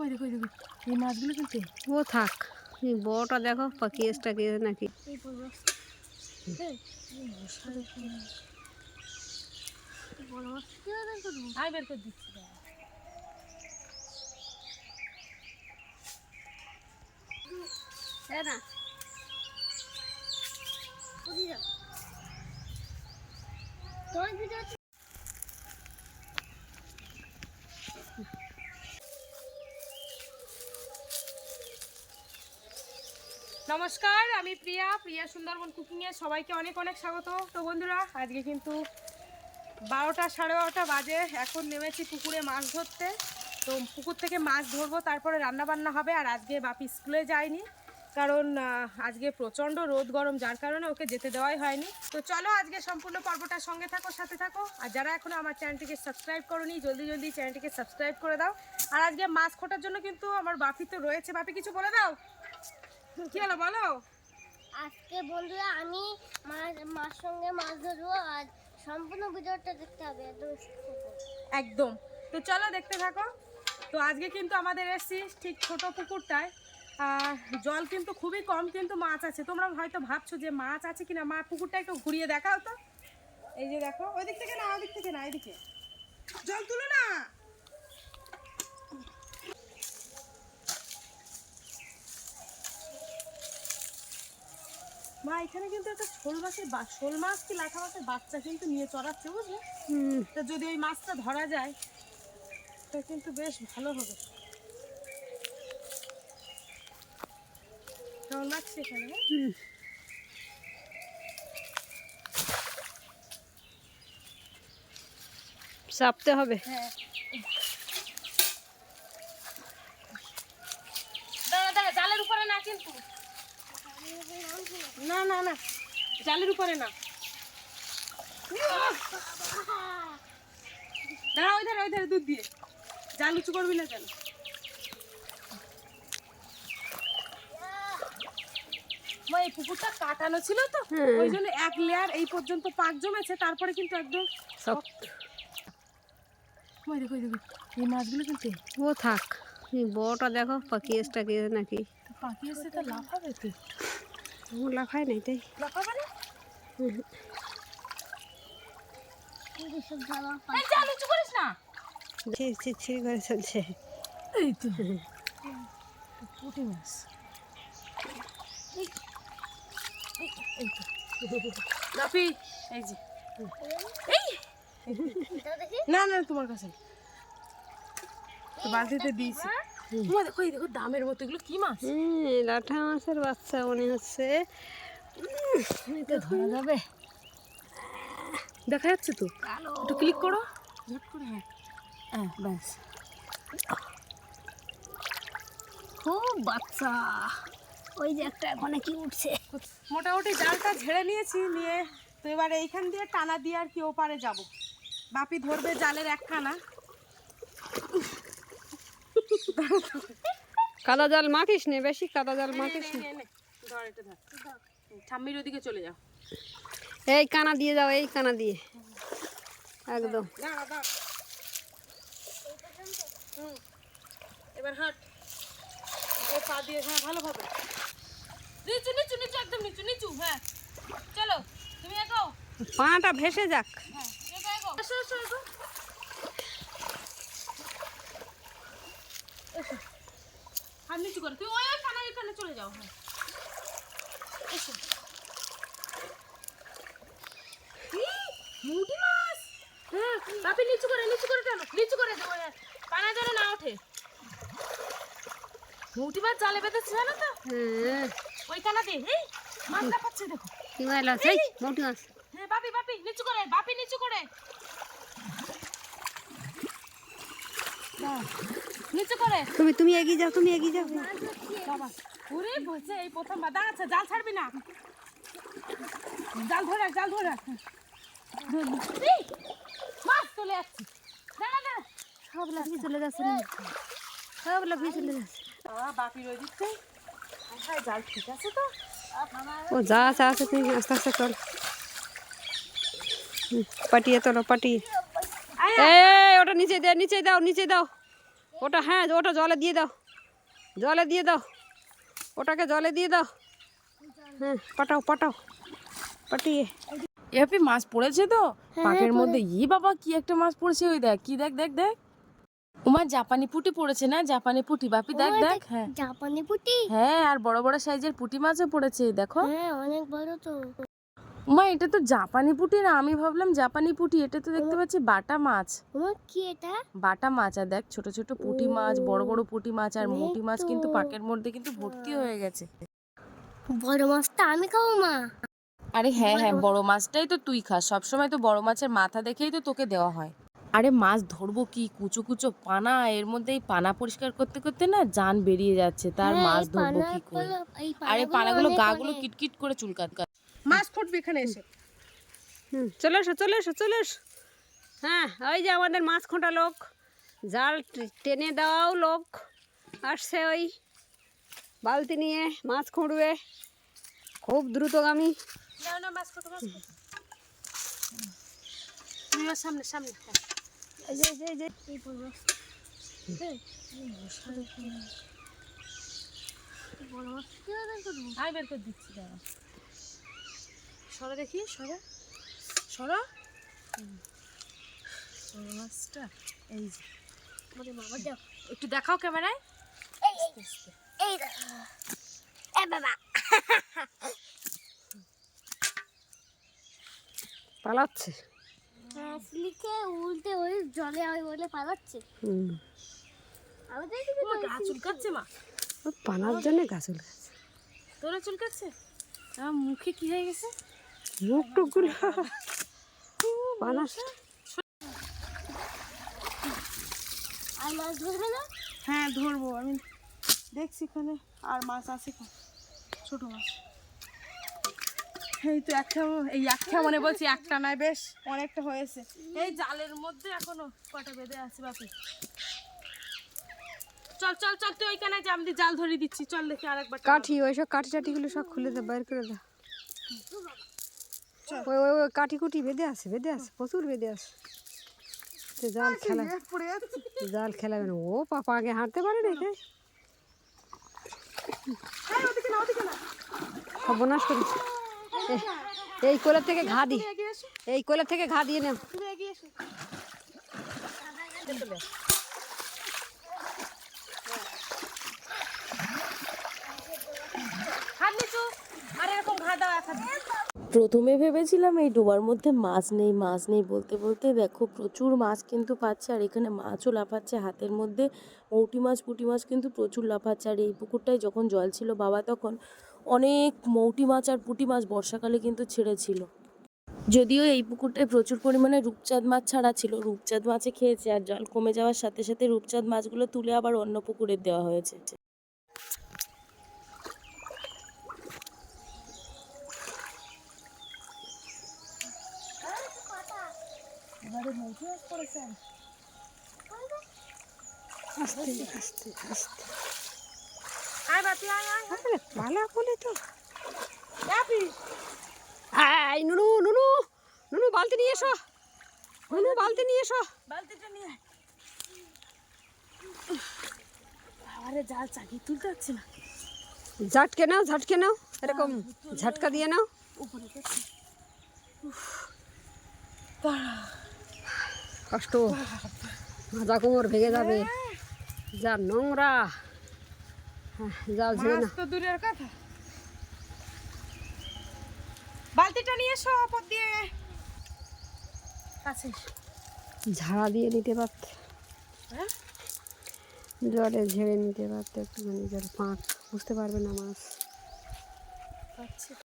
ওই দেখো দেখো এই মাছগুলো কিন্তু? ও থাক এই বড়টা দেখো পাকিয়েসটা কে নাকি? আমি বের করে দিচ্ছি দাঁড়া। না। নমস্কার, আমি প্রিয়া প্রিয়া সুন্দরবন কুকিংয়ে সবাইকে অনেক অনেক স্বাগত। তো বন্ধুরা, আজকে কিন্তু বারোটা সাড়ে বারোটা বাজে, এখন নেমেছি পুকুরে মাছ ধরতে। তো পুকুর থেকে মাছ ধরবো, তারপরে রান্না বান্না হবে, আর আজকে বাপি স্কুলে যায়নি, কারণ আজকে প্রচণ্ড রোদ গরম, যার কারণে ওকে যেতে দেওয়াই হয়নি। তো চলো আজকে সম্পূর্ণ পর্বটার সঙ্গে থাকো, সাথে থাকো, আর যারা এখনও আমার চ্যানেলটিকে সাবস্ক্রাইব করোনি, জলদি জলদি চ্যানেলটিকে সাবস্ক্রাইব করে দাও। আর আজকে মাছ খোটার জন্য কিন্তু আমার বাপি তো রয়েছে। বাপি, কিছু বলে দাও? কি হলো বলো? আজকে বন্ধুরা আমি মার সঙ্গে মাছ ধরবো আর সম্পূর্ণ ভিডিওটা দেখতে হবে একদম একদম। তো চলো দেখতে থাকো। তো আজকে কিন্তু আমাদের এসছি ঠিক ছোট পুকুরটায়। আর জল কিন্তু খুবই কম কিন্তু মাছ আছে। তোমরা হয়তো ভাবছ যে মাছ আছে কিনা? মা পুকুরটা একটু ঘুরিয়ে দেখাও তো। এই যে দেখো ওই দিক থেকে না ওই দিক থেকে না এইদিকে জল তুলো এখানে কিন্তু একটা শোল মাছের বা- শোল মাছ কি লাঠা মাছের বাচ্চা কিন্তু নিয়ে চড়াচ্ছে বুঝলে? তা যদি ওই মাছটা ধরা যায় তা কিন্তু বেশ ভালো হবে। কেমন লাগছে এখানে হ্যাঁ? চাপতে হবে। হ্যাঁ। দাঁড়া দাঁড়া জালের উপরে না কিন্তু। না না না। জালের উপরে না। দাঁড়া ওই ধারে ওই ধারে দুধ দিয়ে। জাল উঁচু করবি না কেন? মা, এই পুকুরটা কাটানো ছিল তো। ওই জন্য এক লেয়ার এই পর্যন্ত পাক জমেছে তারপরে কিন্তু একদম ওই দেখো দেখো এই মাছগুলো কিন্তু ও থাক। বড়টা দেখো পাকিয়েসটা কে নাকি? পাখি এসে তো লাফাবে তো ও লাফায় নাই তাই লাফাবে না কিন্তু সব জামা এই জাল উঁচু করিস না? ছিড় ছিড় ছিড় করে চলছে এই তো পুঁটি মাছ। এই এই তো লাফি এই। যে না না তোমার কাছে। বালতিতে দিয়েছি তোমার দেখো এই দেখো দামের মতো এগুলো কি মাছ? লাঠা মাছের বাচ্চা মনে হচ্ছে। এটা ধরা যাবে। দেখা যাচ্ছে তো? একটু ক্লিক করো। ঝট করে হ্যাঁ। হ্যাঁ ব্যাস। খুব বাচ্চা। ওই যে একটা এখন কি উঠছে। মোটামুটি জালটা ঝেড়ে নিয়েছি নিয়ে। তো এবার এইখান দিয়ে টানা দিয়ে আর কি ওপারে যাব। বাপি ধরবে জালের একখানা। কাদা জাল মাখিস নে বেশি কাদা জাল মাখিস নে। ঠাম্মির ওদিকে চলে যাও। এই কানা দিয়ে যাও এই কানা দিয়ে। একদম। এবার হাট। পা দিয়ে হ্যাঁ ভালোভাবে নিচু নিচু নিচু একদম নিচু নিচু হ্যাঁ। চলো তুমি এগো। পাটা ভেসে যাক। হ্যাঁ এগো এগো। এসো এসো এগো এসো আর নিচু করে। তুই ওই ওইখানে ওইখানে চলে যাও হ্যাঁ। এসো। মুটি মাছ? হ্যাঁ বাপি নিচু করে নিচু করে টানো নিচু করে দেবো হ্যাঁ। পানা যেন না ওঠে। মুটি মাছ জালে বেঁধেছে জানো তো? হ্যাঁ। ওইখানে দে। এই মাছটা পাচ্ছে দেখো। কি মাছ আছে মোটি মাছ। হ্যাঁ বাপি বাপি নিচু করে বাপি নিচু করে। নিচু করে। তুমি তুমি এগিয়ে যাও তুমি এগিয়ে যাও। বাবা ওরে বলছে এই প্রথমবার দাঁড়াচ্ছে জাল ছাড়বি না। জাল ধরে জাল ধরে মাছ চলে দাঁড়া দাঁড়া। সব লাফিয়ে চলে যাচ্ছে সব লাফিয়ে চলে যাচ্ছে। বাপি রয়ে দিচ্ছে। জাল? ঠিক আছে তো? ও যা আছে আছে তুই আস্তে আস্তে চল। পাটিয়ে তোলো পাটিয়ে। ওটা নিচে দে নিচে দাও নিচে দাও। ওটা হ্যাঁ ওটা জলে দিয়ে দাও। জলে দিয়ে দাও। ওটাকে জলে দিয়ে দাও। হ্যাঁ পাঠাও পাঠাও। পাঠিয়ে। এপি মাছ পড়েছে তো? পাকের মধ্যে ই বাবা কি একটা মাছ পড়েছে ওই দেখ কি দেখ দেখ দেখ। উমা জাপানি পুটি পড়েছে না? জাপানি পুটি বাপি দেখ দেখ হ্যাঁ। জাপানি পুটি? হ্যাঁ আর বড় বড় সাইজের পুটি মাছও পড়েছে দেখো। হ্যাঁ অনেক বড় তো। উমা এটা তো জাপানি পুটি না আমি ভাবলাম জাপানি পুটি এটা তো দেখতে পাচ্ছি বাটা মাছ। কি এটা? বাটা মাছ আর দেখ ছোট ছোট পুঁটি মাছ বড় বড় পুঁটি মাছ আর মুটি মাছ কিন্তু পাকের মধ্যে কিন্তু ভর্তি হয়ে গেছে। বড় মাছটা আমি খাব মা। আরে হ্যাঁ হ্যাঁ বড় মাছটাই তো তুই খাস সবসময় তো বড় মাছের মাথা দেখেই তো তোকে দেওয়া হয়। আরে মাছ ধরবো কি? কুচো কুচো পানা এর মধ্যে এই পানা পরিষ্কার করতে করতে না জান বেরিয়ে যাচ্ছে তার হ্যাঁ, মাছ ধরবো কি করে? আরে পানাগুলো গাগুলো। কিটকিট করে চুলকাত মাছ ফুটবে এখানে এসে। হুম। চলে এসো চলে এসো চলে এসো। হ্যাঁ ওই যে আমাদের মাছ খোঁটা লোক। জাল টেনে দেওয়াও লোক। আসছে ওই বালতি নিয়ে মাছ খুঁড়বে। খুব দ্রুতগামী। সামনে সামনে। আমি বের করে দিচ্ছি দাঁড়া। সরা দেখি সরা। সরা। মাছটা এই যে। বড় বাবা দাও একটু দেখাও ক্যামেরায়। এই। এ বাবা। পালাচ্ছে। হ্যাঁ উল্টে ওই জলে ওই বলে পালাচ্ছে। হুম। আমাদের দিকে ও গা চুলকাচ্ছে মা। ও পানার জন্যে গাছ গাছ তোরা চুলকাচ্ছে? আমার মুখে কি হয়ে গেছে? মুখ টুকগুলো পানা আর মাছ ধরবে না? হ্যাঁ ধরবো। আমি দেখছি এখানে আর মাছ আছে ছোট মাছ। এই তো একটা এই একটা মানে বলছি একটা নয় বেশ অনেকটা হয়েছে। এই জালের মধ্যে এখনও কটা বেঁধে আছে বাপি? চল চল চল তুই ওইখানে যে আমি জাল ধরিয়ে দিচ্ছি। চল দেখি আরেকবার। কাঠি ওইসব কাঠি টাঠিগুলো সব খুলে দে বাইর করে দাও ওই ওই ওই কাঠি কুটি বেঁধে আছে বেঁধে আছে প্রচুর বেঁধে আছে। তো জাল খেলা জাল খেলাবে না ও পাপা আগে হাঁটতে পারে না ওদিকে না। সর্বনাশ করেছে এ- এই কোলের থেকে ঘা দি। এই কোলের থেকে ঘা দিয়ে নাও ঘা দাও এক হাত। প্রথমে ভেবেছিলাম এই ডোবার মধ্যে মাছ নেই মাছ নেই বলতে বলতে দেখো প্রচুর মাছ কিন্তু পাচ্ছে আর এখানে মাছও লাফাচ্ছে হাতের মধ্যে। মৌটি মাছ, পুঁটি মাছ কিন্তু প্রচুর লাফাচ্ছে আর এই পুকুরটায় যখন জল ছিল বাবা তখন অনেক মৌটি মাছ আর পুঁটি মাছ বর্ষাকালে কিন্তু ছেড়েছিল। যদিও এই পুকুরটায় প্রচুর পরিমাণে রূপচাঁদ মাছ ছাড়া ছিল, রূপচাঁদ মাছে খেয়েছে আর জল কমে যাওয়ার সাথে সাথে রূপচাঁদ মাছগুলো তুলে আবার অন্য পুকুরে দেওয়া হয়েছে। আস্তে আস্তে আস্তে। আয় বাপি আয় আয় আরে পালা বলে তো। বাপি। এই নুনু নুনু নুনু বালতি নিয়ে এসো। নুনু বালতি নিয়ে এসো। বালতিটা নিয়ে আয়। আরে জাল চাকিয়ে তুলতে হচ্ছে না। ঝাটকে নাও ঝাটকে নাও এরকম ঝাটকা দিয়ে নাও। উপরে কষ্ট। মাজা কোমর ভেঙে যাবে। যা নোংরা। হ্যাঁ, যাও না। দূরের কথা। বালতিটা নিয়ে এসো আপদ দিয়ে। কাছে। ঝাড়া দিয়ে নিতে পারতে। হ্যাঁ? জলে ঝেড়ে নিতে পারতে একটুখানি জল। পাঁক। বুঝতে পারবে না মাছ।